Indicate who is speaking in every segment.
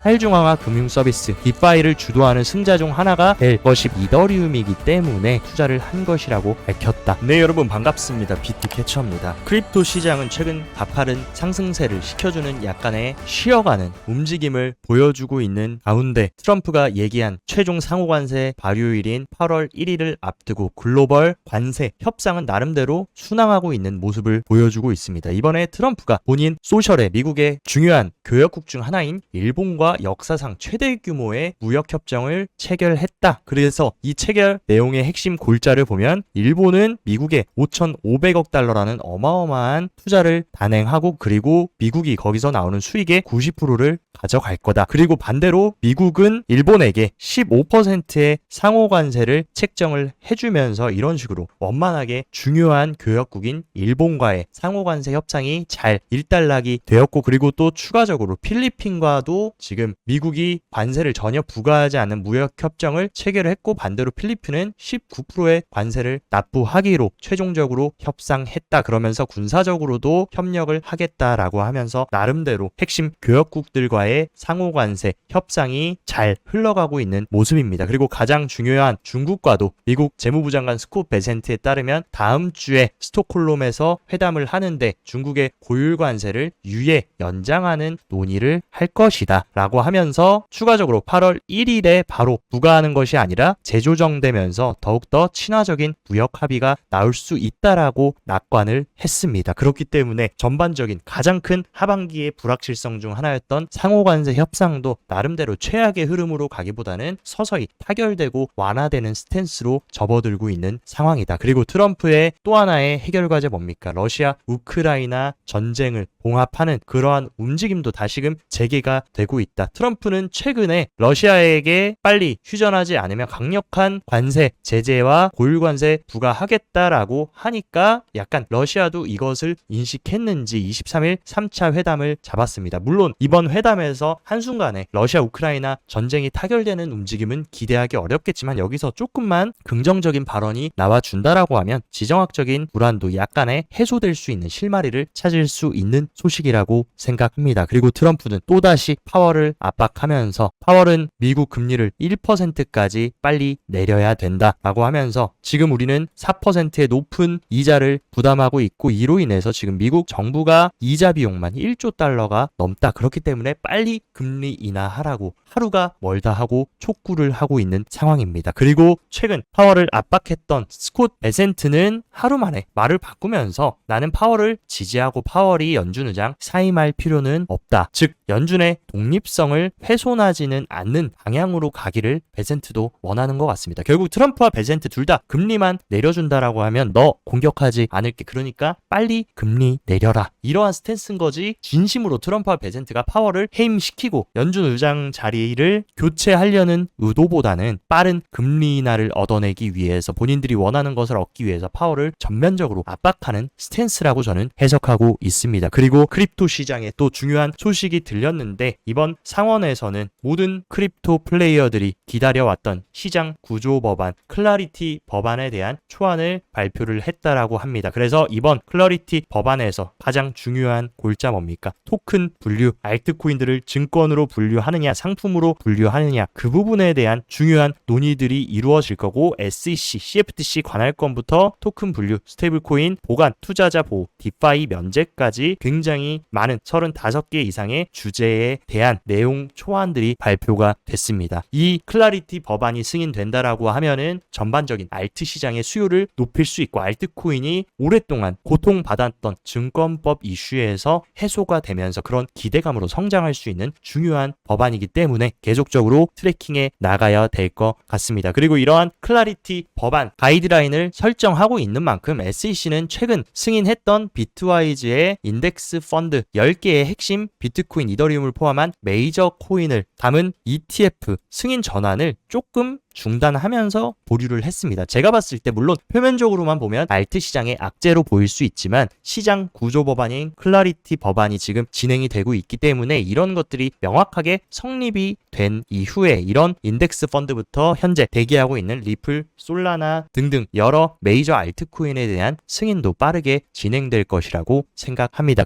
Speaker 1: 탈중앙화 금융 서비스 디파이를 주도하는 승자 중 하나가 될 것이 이더리움이기 때문에 투자를 한 것이라고 밝혔다. 네 여러분 반갑습니다. 비트 캐쳐입니다. 크립토 시장은 최근 가파른 상승세를 시켜주는 약간의 쉬어가는 움직임을 보여주고 있는 가운데 트럼프가 얘기한 최종 상호관세 발효일인 8월 1일을 앞두고 글로벌 관세 협상은 나름대로 순항하고 있는 모습을 보여주고 있습니다. 이번에 트럼프가 본인 소셜에 미국의 중요한 교역국 중 하나인 일본과 역사상 최대 규모의 무역 협정을 체결했다. 그래서 이 체결 내용의 핵심 골자를 보면 일본은 미국에 5,500억 달러라는 어마어마한 투자를 단행하고 그리고 미국이 거기서 나오는 수익의 90%를 가져갈 거다. 그리고 반대로 미국은 일본에게 15%의 상호 관세를 책정을 해주면서 이런 식으로 원만하게 중요한 교역국인 일본과의 상호 관세 협상이 잘 일단락이 되었고 그리고 또 추가적으로 필리핀과도 지금 미국이 관세를 전혀 부과하지 않는 무역 협정을 체결했고 반대로 필리핀은 19%의 관세를 납부하기로 최종적으로 협상했다. 그러면서 군사적으로도 협력을 하겠다라고 하면서 나름대로 핵심 교역국들과의 상호 관세 협상이 잘 흘러가고 있는 모습입니다. 그리고 가장 중요한 중국과도 미국 재무부 장관 스콧 베센트에 따르면 다음 주에 스톡홀름에서 회담을 하는데 중국의 고율 관세를 유예 연장하는 논의를 할 것이다 라고 하면서 추가적으로 8월 1일에 바로 부과하는 것이 아니라 재조정되면서 더욱더 친화적인 무역 합의가 나올 수 있다라고 낙관을 했습니다. 그렇기 때문에 전반적인 가장 큰 하반기의 불확실성 중 하나였던 상호관세 협상도 나름대로 최악의 흐름으로 가기보다는 서서히 타결되고 완화되는 스탠스로 접어들고 있는 상황이다. 그리고 트럼프의 또 하나의 해결 과제 뭡니까? 러시아 우크라이나 전쟁을 봉합하는 그러한 움직임도 다시금 재개가 되고 있다. 트럼프는 최근에 러시아에게 빨리 휴전하지 않으면 강력한 관세, 제재와 고율 관세 부과하겠다라고 하니까 약간 러시아도 이것을 인식했는지 23일 3차 회담을 잡았습니다. 물론 이번 회담에서 한순간에 러시아 우크라이나 전쟁이 타결되는 움직임은 기대하기 어렵겠지만 여기서 조금만 긍정적인 발언이 나와준다라고 하면 지정학적인 불안도 약간의 해소될 수 있는 실마리를 찾을 수 있는 소식이라고 생각합니다. 그리고 트럼프는 또다시 파 월을 압박하면서 파월은 미국 금리를 1%까지 빨리 내려야 된다라고 하면서 지금 우리는 4%의 높은 이자를 부담하고 있고 이로 인해서 지금 미국 정부가 이자 비용만 1조 달러가 넘다. 그렇기 때문에 빨리 금리 인하하라고 하루가 멀다 하고 촉구를 하고 있는 상황입니다. 그리고 최근 파월을 압박했던 스콧 베센트는 하루 만에 말을 바꾸면서 나는 파월을 지지하고 파월이 연준 의장 사임할 필요는 없다. 즉 연준의 독립성 을 훼손하지는 않는 방향으로 가기를 베센트도 원하는 것 같습니다. 결국 트럼프와 베센트 둘 다 금리만 내려준다라고 하면 너 공격하지 않을게. 그러니까 빨리 금리 내려라. 이러한 스탠스인 거지. 진심으로 트럼프와 베센트가 파월을 해임시키고 연준 의장 자리를 교체하려는 의도보다는 빠른 금리 인하를 얻어내기 위해서 본인들이 원하는 것을 얻기 위해서 파월을 전면적으로 압박하는 스탠스라고 저는 해석하고 있습니다. 그리고 크립토 시장에 또 중요한 소식이 들렸는데 이번 상원에서는 모든 크립토 플레이어들이 기다려왔던 시장 구조 법안 클라리티 법안에 대한 초안을 발표를 했다라고 합니다. 그래서 이번 클라리티 법안에서 가장 중요한 골자 뭡니까? 토큰 분류, 알트코인들을 증권으로 분류하느냐, 상품으로 분류하느냐 그 부분에 대한 중요한 논의들이 이루어질 거고 SEC, CFTC 관할권부터 토큰 분류, 스테이블코인, 보관, 투자자 보호, 디파이 면제까지 굉장히 많은 35개 이상의 주제에 대한 내용 초안들이 발표가 됐습니다. 이 클 라리티 법안이 승인된다라고 하면은 전반적인 알트 시장의 수요를 높일 수 있고 알트코인이 오랫동안 고통받았던 증권법 이슈에서 해소가 되면서 그런 기대감으로 성장할 수 있는 중요한 법안이기 때문에 계속적으로 트래킹해 나가야 될 것 같습니다. 그리고 이러한 클라리티 법안 가이드라인을 설정하고 있는 만큼 SEC는 최근 승인했던 비트와이즈의 인덱스 펀드 10개의 핵심 비트코인 이더리움을 포함한 메이저 코인을 담은 ETF 승인 전환 을 조금 중단하면서 보류를 했습니다. 제가 봤을 때 물론 표면적으로만 보면 알트 시장의 악재로 보일 수 있지만 시장 구조 법안인 클라리티 법안이 지금 진행이 되고 있기 때문에 이런 것들이 명확하게 성립이 된 이후에 이런 인덱스 펀드부터 현재 대기하고 있는 리플, 솔라나 등등 여러 메이저 알트코인에 대한 승인도 빠르게 진행될 것이라고 생각합니다.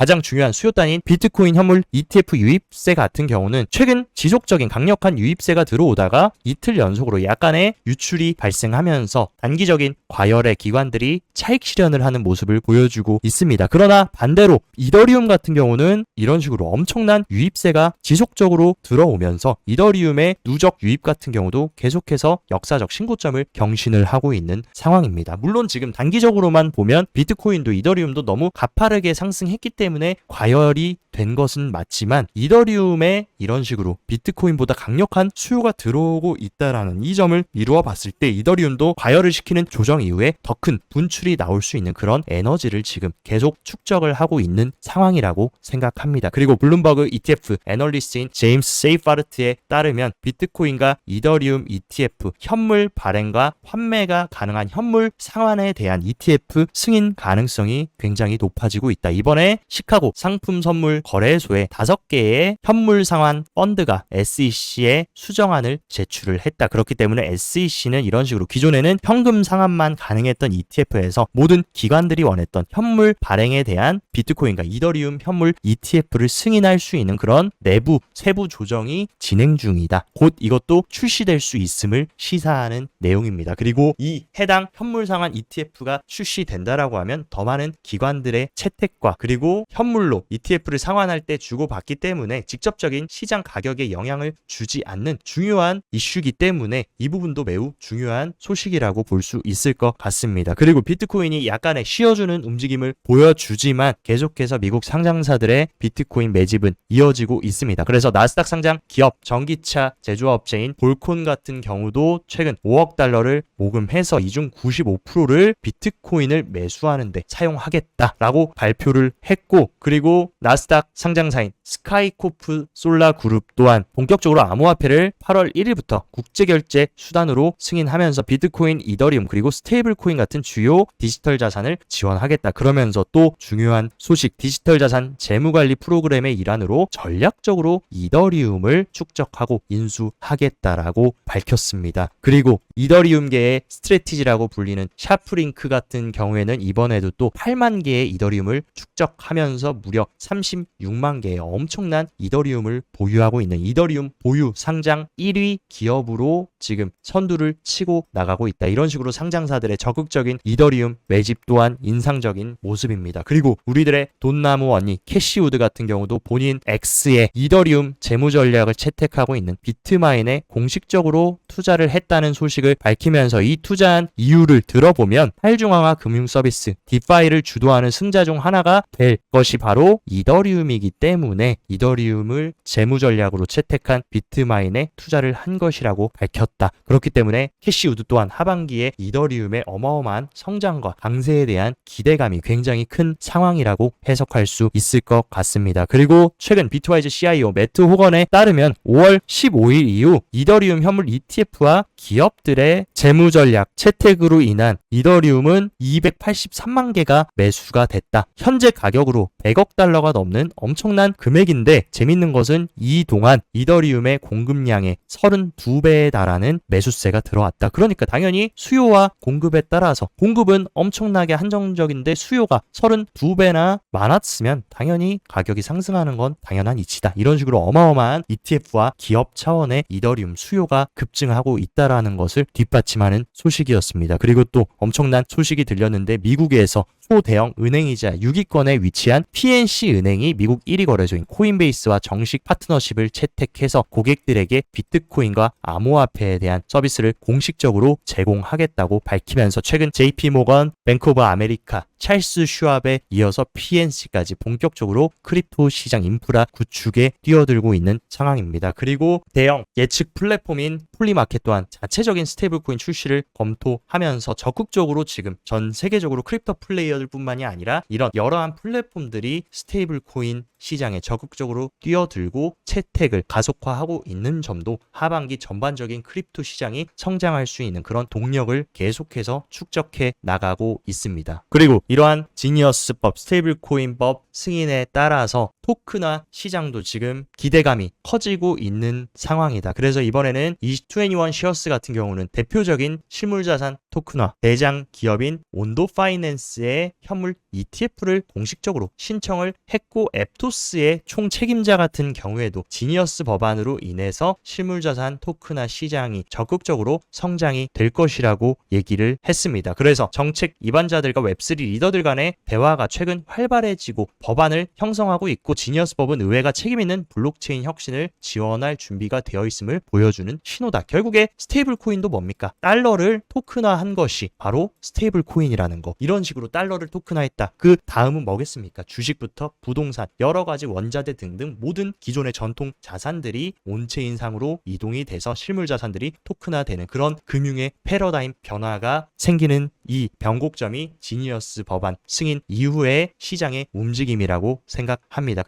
Speaker 1: 가장 중요한 수요 단위인 비트코인 현물 ETF 유입세 같은 경우는 최근 지속적인 강력한 유입세가 들어오다가 이틀 연속으로 약간의 유출이 발생하면서 단기적인 과열의 기관들이 차익 실현을 하는 모습을 보여주고 있습니다. 그러나 반대로 이더리움 같은 경우는 이런 식으로 엄청난 유입세가 지속적으로 들어오면서 이더리움의 누적 유입 같은 경우도 계속해서 역사적 신고점을 경신을 하고 있는 상황입니다. 물론 지금 단기적으로만 보면 비트코인도 이더리움도 너무 가파르게 상승 했기 때문에 과열이 된 것은 맞지만 이더리움에 이런 식으로 비트코인보다 강력한 수요가 들어오고 있다라는 이 점을 이루어 봤을 때 이더리움도 과열을 시키는 조정 이후에 더 큰 분출이 나올 수 있는 그런 에너지를 지금 계속 축적을 하고 있는 상황이라고 생각합니다. 그리고 블룸버그 ETF 애널리스트인 제임스 세이파르트에 따르면 비트코인과 이더리움 ETF 현물 발행과 환매가 가능한 현물 상환에 대한 ETF 승인 가능성이 굉장히 높아지고 있다. 이번 에 시카고 상품 선물 거래소에 다섯 개의 현물 상환 펀드가 SEC에 수정안을 제출을 했다. 그렇기 때문에 SEC는 이런 식으로 기존에는 현금 상환만 가능했던 ETF에서 모든 기관들이 원했던 현물 발행에 대한 비트코인과 이더리움 현물 ETF를 승인할 수 있는 그런 내부 세부 조정이 진행 중이다. 곧 이것도 출시될 수 있음을 시사하는 내용입니다. 그리고 이 해당 현물 상환 ETF가 출시된다라고 하면 더 많은 기관들의 채택과 그리고 현물로 ETF를 상환할 때 주고받기 때문에 직접적인 시장 가격에 영향을 주지 않는 중요한 이슈기 때문에 이 부분도 매우 중요한 소식이라고 볼 수 있을 것 같습니다. 그리고 비트코인이 약간의 쉬어주는 움직임을 보여주지만 계속해서 미국 상장사들의 비트코인 매집은 이어지고 있습니다. 그래서 나스닥 상장 기업 전기차 제조업체인 볼콘 같은 경우도 최근 5억 달러를 모금해서 이중 95%를 비트코인을 매수하는데 사용하겠다라고 발표를 했고 그리고 나스닥 상장사인 스카이코프 솔라 그룹 또한 본격적으로 암호화폐를 8월 1일부터 국제결제 수단으로 승인하면서 비트코인, 이더리움 그리고 스테이블 코인 같은 주요 디지털 자산을 지원하겠다. 그러면서 또 중요한 소식 디지털 자산 재무관리 프로그램의 일환으로 전략적으로 이더리움을 축적하고 인수하겠다라고 밝혔습니다. 그리고 이더리움계의 스트레티지라고 불리는 샤프링크 같은 경우에는 이번에도 또 8만 개의 이더리움을 축적 하면서 무려 36만 개의 엄청난 이더리움을 보유하고 있는 이더리움 보유 상장 1위 기업으로 지금 선두를 치고 나가고 있다. 이런 식으로 상장사들의 적극적인 이더리움 매집 또한 인상적인 모습입니다. 그리고 우리들의 돈나무 언니 캐시우드 같은 경우도 본인 X의 이더리움 재무 전략을 채택하고 있는 비트마인에 공식적으로 투자를 했다는 소식을 밝히면서 이 투자한 이유를 들어보면 탈중앙화 금융 서비스 디파이를 주도하는 승자 중 하나가 될 것이 바로 이더리움이기 때문에 이더리움을 재무 전략으로 채택한 비트마인에 투자를 한 것이라고 밝혔다. 그렇기 때문에 캐시우드 또한 하반기에 이더리움의 어마어마한 성장과 강세에 대한 기대감이 굉장히 큰 상황이라고 해석할 수 있을 것 같습니다. 그리고 최근 비트와이즈 CIO 매트 호건에 따르면 5월 15일 이후 이더리움 현물 ETF와 기업들의 재무 전략 채택으로 인한 이더리움은 283만 개가 매수가 됐다. 현재 가격으로 100억 달러가 넘는 엄청난 금액인데 재밌는 것은 이 동안 이더리움의 공급량의 32배에 달하는 매수세가 들어왔다. 그러니까 당연히 수요와 공급에 따라서 공급은 엄청나게 한정적인데 수요가 32배나 많았으면 당연히 가격이 상승하는 건 당연한 이치다. 이런 식으로 어마어마한 ETF와 기업 차원의 이더리움 수요가 급증하고 있 다라는 것을 뒷받침하는 소식이었습니다. 그리고 또 엄청난 소식이 들렸는데 미국에서 초대형 은행이자 6위권에 위치한 PNC 은행이 미국 1위 거래소인 코인베이스와 정식 파트너십을 채택해서 고객들에게 비트코인과 암호화폐에 대한 서비스를 공식적으로 제공하겠다고 밝히면서 최근 JP 모건, 뱅크 오브 아메리카, 찰스 슈압에 이어서 PNC까지 본격적으로 크립토 시장 인프라 구축에 뛰어들고 있는 상황입니다. 그리고 대형 예측 플랫폼인 폴리마켓 또한 자체적인 스테이블코인 출시를 검토하면서 적극적으로 지금 전 세계적으로 크립토 플레이어 들뿐만이 아니라 이런 여러한 플랫폼들이 스테이블 코인 시장에 적극적으로 뛰어들고 채택을 가속화하고 있는 점도 하반기 전반적인 크립토 시장이 성장할 수 있는 그런 동력을 계속해서 축적해 나가고 있습니다. 그리고 이러한 지니어스법, 스테이블 코인법 승인에 따라서 토크나 시장도 지금 기대감이 커지고 있는 상황이다. 그래서 이번에는 21 시어스 같은 경우는 대표적인 실물자산 토크나 대장 기업인 온도 파이낸스의 현물 ETF를 공식적으로 신청을 했고 앱토스의 총 책임자 같은 경우에도 지니어스 법안으로 인해서 실물자산 토크나 시장이 적극적으로 성장이 될 것이라고 얘기를 했습니다. 그래서 정책 입안자들과 웹3 리더들 간의 대화가 최근 활발해지고 법안을 형성하고 있고 지니어스 법은 의회가 책임 있는 블록체인 혁신을 지원할 준비가 되어 있음을 보여주는 신호다. 결국에 스테이블 코인도 뭡니까? 달러를 토큰화한 것이 바로 스테이블 코인이라는 거. 이런 식으로 달러를 토큰화했다. 그 다음은 뭐겠습니까? 주식부터 부동산, 여러 가지 원자재 등등 모든 기존의 전통 자산들이 온체인상으로 이동이 돼서 실물 자산들이 토큰화되는 그런 금융의 패러다임 변화가 생기는 이 변곡점이 지니어스 법안 승인 이후의 시장의 움직임이라고 생각합니다.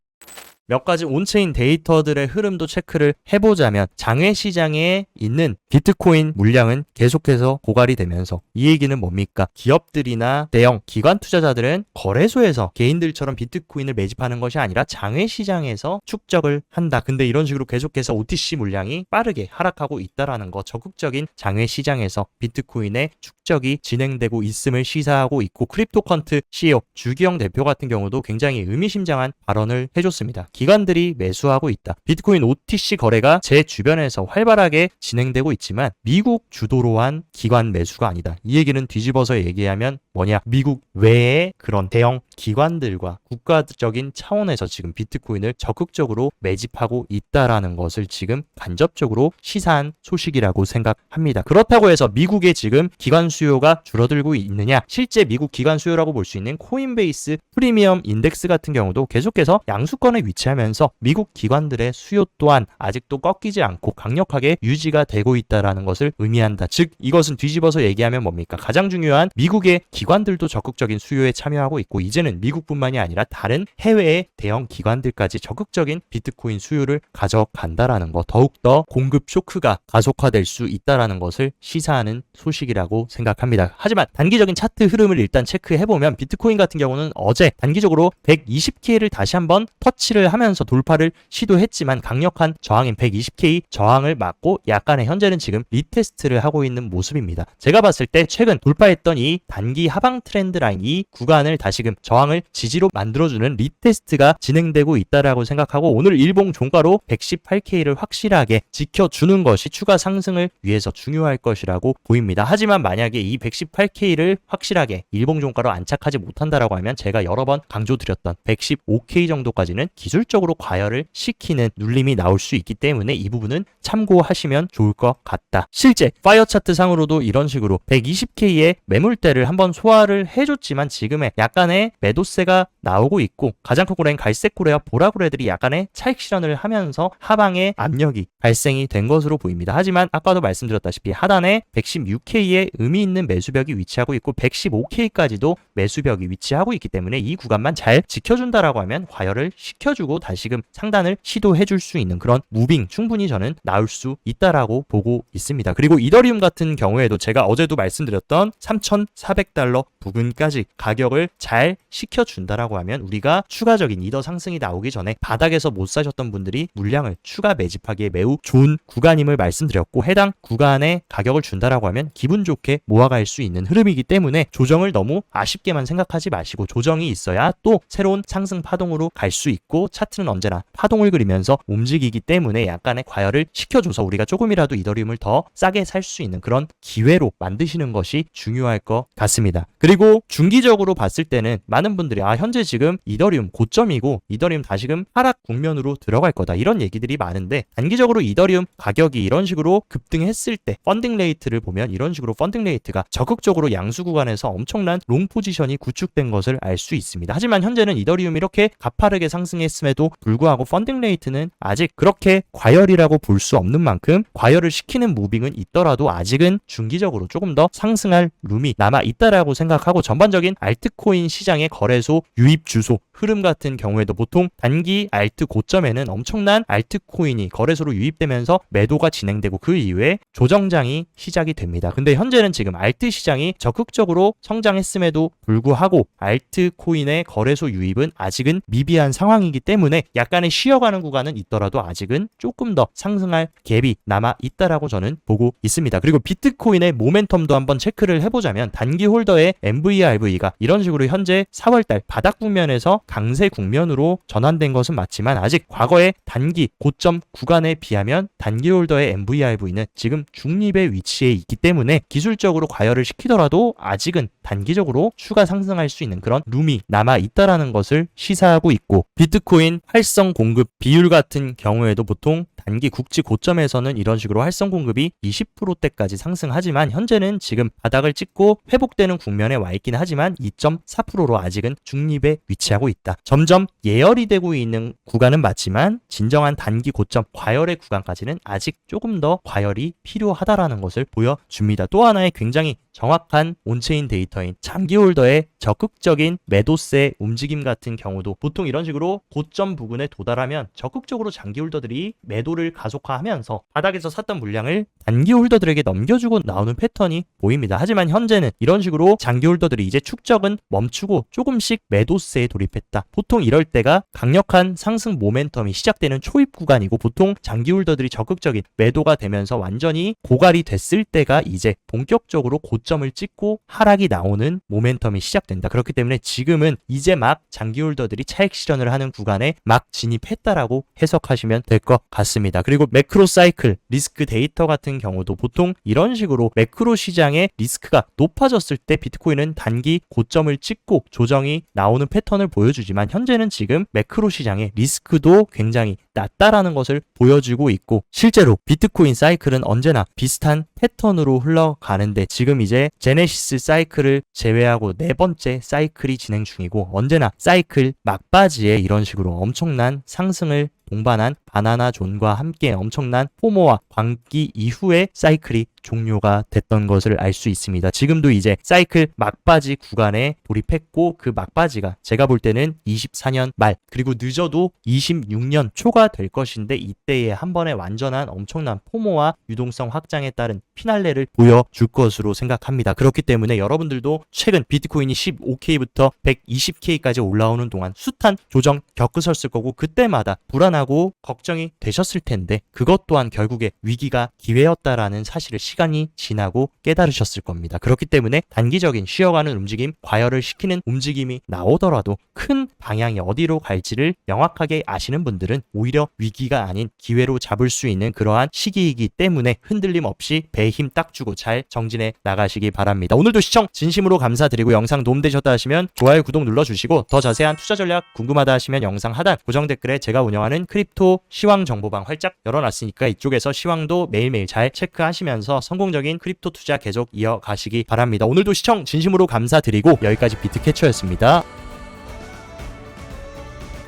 Speaker 1: 몇 가지 온체인 데이터들의 흐름도 체크를 해보자면 장외 시장에 있는 비트코인 물량은 계속해서 고갈이 되면서 이 얘기는 뭡니까? 기업들이나 대형 기관 투자자들은 거래소에서 개인들처럼 비트코인을 매집하는 것이 아니라 장외 시장에서 축적을 한다. 근데 이런 식으로 계속해서 OTC 물량이 빠르게 하락하고 있다라는 거 적극적인 장외 시장에서 비트코인의 축적이 진행되고 있음을 시사하고 있고 크립토컨트 CEO 주기영 대표 같은 경우도 굉장히 의미심장한 발언을 해줬습니다. 기관들이 매수하고 있다. 비트코인 OTC 거래가 제 주변에서 활발하게 진행되고 있지만 미국 주도로 한 기관 매수가 아니다. 이 얘기는 뒤집어서 얘기하면 뭐냐? 미국 외의 그런 대형 기관들과 국가적인 차원에서 지금 비트코인을 적극적으로 매집하고 있다라는 것을 지금 간접적으로 시사한 소식이라고 생각합니다. 그렇다고 해서 미국의 지금 기관 수요가 줄어들고 있느냐? 실제 미국 기관 수요라고 볼 수 있는 코인베이스 프리미엄 인덱스 같은 경우도 계속해서 양수권에 위치하면서 미국 기관들의 수요 또한 아직도 꺾이지 않고 강력하게 유지가 되고 있다라는 것을 의미한다. 즉 이것은 뒤집어서 얘기하면 뭡니까? 가장 중요한 미국의 기 관들도 적극적인 수요에 참여하고 있고 이제는 미국뿐만이 아니라 다른 해외의 대형 기관들까지 적극적인 비트코인 수요를 가져간다라는 것 더욱더 공급 쇼크가 가속화될 수 있다라는 것을 시사하는 소식이라고 생각합니다. 하지만 단기적인 차트 흐름을 일단 체크해 보면 비트코인 같은 경우는 어제 단기적으로 120K를 다시 한번 터치를 하면서 돌파를 시도했지만 강력한 저항인 120K 저항을 맞고 약간의 현재는 지금 리테스트를 하고 있는 모습입니다. 제가 봤을 때 최근 돌파했던 이 단기 하방 트렌드 라인 이 구간을 다시금 저항을 지지로 만들어주는 리테스트가 진행되고 있다라고 생각하고 오늘 일봉 종가로 118K를 확실하게 지켜주는 것이 추가 상승을 위해서 중요할 것이라고 보입니다. 하지만 만약에 이 118K를 확실하게 일봉 종가로 안착하지 못한다라고 하면 제가 여러 번 강조드렸던 115K 정도까지는 기술적으로 과열을 시키는 눌림이 나올 수 있기 때문에 이 부분은 참고하시면 좋을 것 같다. 실제 파이어 차트 상으로도 이런 식으로 120K의 매물대를 한번 소화를 해줬지만 지금의 약간의 매도세가 나오고 있고 가장 큰 고래인 갈색 고래와 보라 고래들이 약간의 차익 실현을 하면서 하방의 압력이 발생이 된 것으로 보입니다. 하지만 아까도 말씀드렸다시피 하단에 116K의 의미 있는 매수벽이 위치하고 있고 115K까지도 매수벽이 위치하고 있기 때문에 이 구간만 잘 지켜준다라고 하면 과열을 시켜주고 다시금 상단을 시도해줄 수 있는 그런 무빙 충분히 저는 나올 수 있다라고 보고 있습니다. 그리고 이더리움 같은 경우에도 제가 어제도 말씀드렸던 3,400달러 부근까지 가격을 잘 시켜준다라고 하면 우리가 추가적인 이더 상승이 나오기 전에 바닥에서 못 사셨던 분들이 물량을 추가 매집하기에 매우 좋은 구간임을 말씀드렸고 해당 구간에 가격을 준다라고 하면 기분 좋게 모아갈 수 있는 흐름이기 때문에 조정을 너무 아쉽게만 생각하지 마시고 조정이 있어야 또 새로운 상승 파동으로 갈 수 있고 차트는 언제나 파동을 그리면서 움직이기 때문에 약간의 과열을 시켜줘서 우리가 조금이라도 이더리움을 더 싸게 살 수 있는 그런 기회로 만드시는 것이 중요할 것 같습니다. 그리고 중기적으로 봤을 때는 많은 분들이 아 현재 지금 이더리움 고점이고 이더리움 다시금 하락 국면으로 들어갈 거다 이런 얘기들이 많은데 단기적으로 이더리움 가격이 이런 식으로 급등했을 때 펀딩 레이트를 보면 이런 식으로 펀딩 레이트가 적극적으로 양수 구간에서 엄청난 롱 포지션이 구축된 것을 알 수 있습니다. 하지만 현재는 이더리움이 이렇게 가파르게 상승했음에도 불구하고 펀딩 레이트는 아직 그렇게 과열이라고 볼 수 없는 만큼 과열을 시키는 무빙은 있더라도 아직은 중기적으로 조금 더 상승할 룸이 남아 있다라고 있다라고 생각하고 전반적인 알트코인 시장의 거래소 유입 주소 흐름 같은 경우에도 보통 단기 알트 고점에는 엄청난 알트코인이 거래소로 유입되면서 매도가 진행되고 그 이후에 조정장이 시작이 됩니다. 근데 현재는 지금 알트 시장이 적극적으로 성장했음에도 불구하고 알트코인의 거래소 유입은 아직은 미비한 상황이기 때문에 약간의 쉬어가는 구간은 있더라도 아직은 조금 더 상승할 갭이 남아 있다라고 저는 보고 있습니다. 그리고 비트코인의 모멘텀도 한번 체크를 해보자면 단기 홀더 의 MVRV가 이런 식으로 현재 4월달 바닥 국면에서 강세 국면으로 전환된 것은 맞지만 아직 과거의 단기 고점 구간에 비하면 단기 홀더의 MVRV는 지금 중립의 위치에 있기 때문에 기술적으로 과열을 시키더라도 아직은 단기적으로 추가 상승할 수 있는 그런 룸이 남아 있다라는 것을 시사하고 있고 비트코인 활성 공급 비율 같은 경우에도 보통 단기 국지 고점에서는 이런 식으로 활성 공급이 20%대까지 상승하지만 현재는 지금 바닥을 찍고 회복되는 국면에 와 있긴 하지만 2.4%로 아직은 중립에 위치하고 있다. 점점 예열이 되고 있는 구간은 맞지만 진정한 단기 고점 과열의 구간까지는 아직 조금 더 과열이 필요하다라는 것을 보여줍니다. 또 하나의 굉장히 정확한 온체인 데이터인 장기 홀더의 적극적인 매도세 움직임 같은 경우도 보통 이런 식으로 고점 부근에 도달하면 적극적으로 장기 홀더들이 매도를 가속화하면서 바닥에서 샀던 물량을 단기 홀더들에게 넘겨주고 나오는 패턴이 보입니다. 하지만 현재는 이런 식으로 장기 홀더들이 이제 축적은 멈추고 조금씩 매도세에 돌입했다. 보통 이럴 때가 강력한 상승 모멘텀이 시작되는 초입 구간이고 보통 장기 홀더들이 적극적인 매도가 되면서 완전히 고갈이 됐을 때가 이제 본격적으로 고 점을 찍고 하락이 나오는 모멘텀이 시작된다. 그렇기 때문에 지금은 이제 막 장기 홀더들이 차익 실현을 하는 구간에 막 진입했다라고 해석하시면 될 것 같습니다. 그리고 매크로 사이클, 리스크 데이터 같은 경우도 보통 이런 식으로 매크로 시장의 리스크가 높아졌을 때 비트코인은 단기 고점을 찍고 조정이 나오는 패턴을 보여주지만 현재는 지금 매크로 시장의 리스크도 굉장히 낮다라는 것을 보여주고 있고 실제로 비트코인 사이클은 언제나 비슷한 패턴으로 흘러가는데 지금 이제 제네시스 사이클을 제외하고 네 번째 사이클이 진행 중이고 언제나 사이클 막바지에 이런 식으로 엄청난 상승을 동반한 바나나 존과 함께 엄청난 포모와 광기 이후에 사이클이 종료가 됐던 것을 알 수 있습니다. 지금도 이제 사이클 막바지 구간에 돌입했고 그 막바지가 제가 볼 때는 24년 말 그리고 늦어도 26년 초가 될 것인데 이때에 한 번에 완전한 엄청난 포모와 유동성 확장에 따른 피날레를 보여줄 것으로 생각합니다. 그렇기 때문에 여러분들도 최근 비트코인이 15K부터 120K까지 올라오는 동안 숱한 조정 겪으셨을 거고 그때마다 불안하고 걱정이 되셨을 텐데 그것 또한 결국에 위기가 기회였다라는 사실을 시간이 지나고 깨달으셨을 겁니다. 그렇기 때문에 단기적인 쉬어가는 움직임, 과열을 시키는 움직임이 나오더라도 큰 방향이 어디로 갈지를 명확하게 아시는 분들은 오히려 위기가 아닌 기회로 잡을 수 있는 그러한 시기이기 때문에 흔들림 없이 배에 힘 딱 주고 잘 정진해 나가시기 바랍니다. 오늘도 시청 진심으로 감사드리고 영상 도움되셨다 하시면 좋아요, 구독 눌러주시고 더 자세한 투자 전략 궁금하다 하시면 영상 하단 고정 댓글에 제가 운영하는 크립토 시황 정보방 활짝 열어놨으니까 이쪽에서 시황도 매일매일 잘 체크하시면서 성공적인 크립토 투자 계속 이어가시기 바랍니다. 오늘도 시청 진심으로 감사드리고 여기까지 비트캐쳐였습니다.